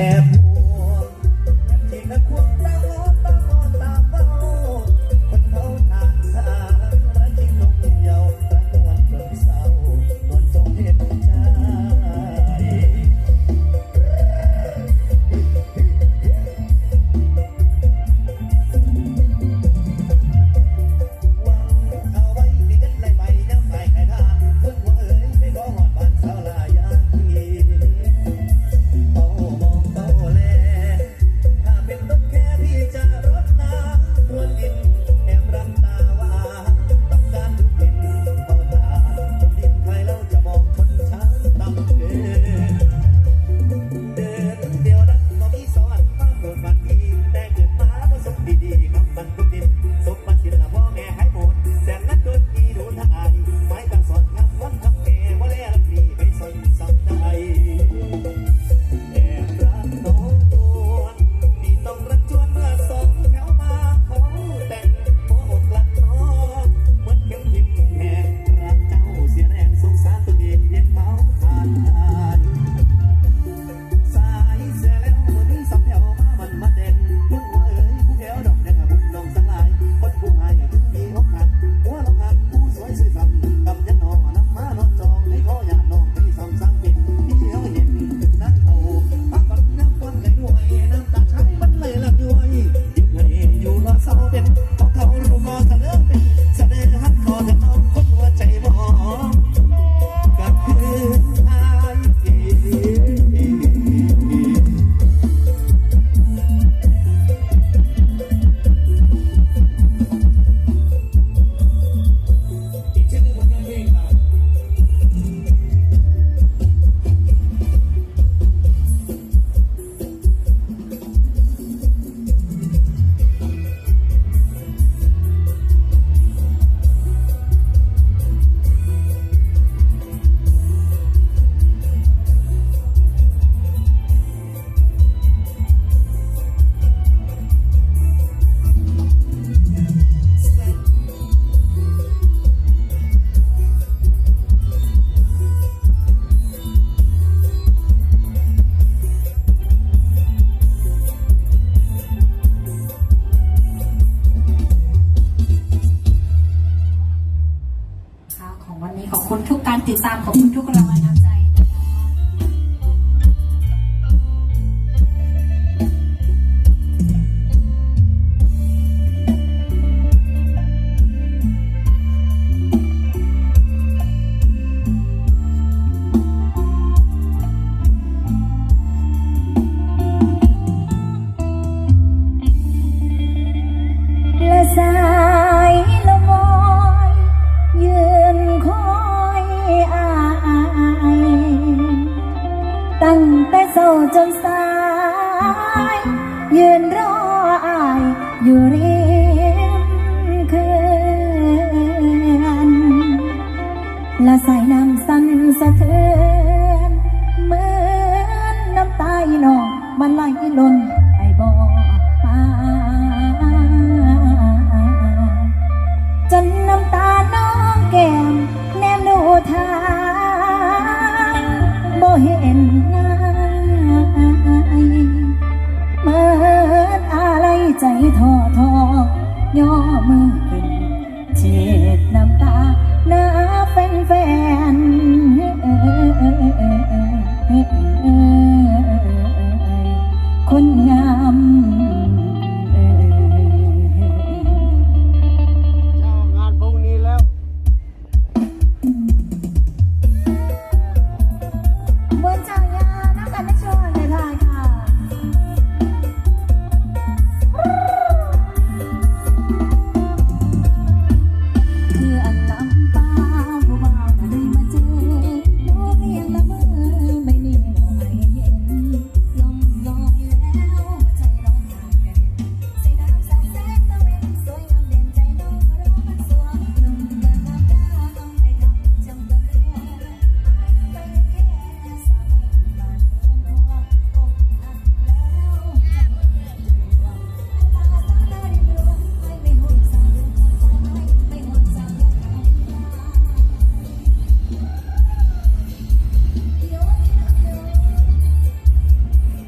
แอบห่วงที่นักควงตั้ง อบคุณทุกการติดตามขอบคุณทุกกำลัง ยืนรออายอยู่ริ Alexa.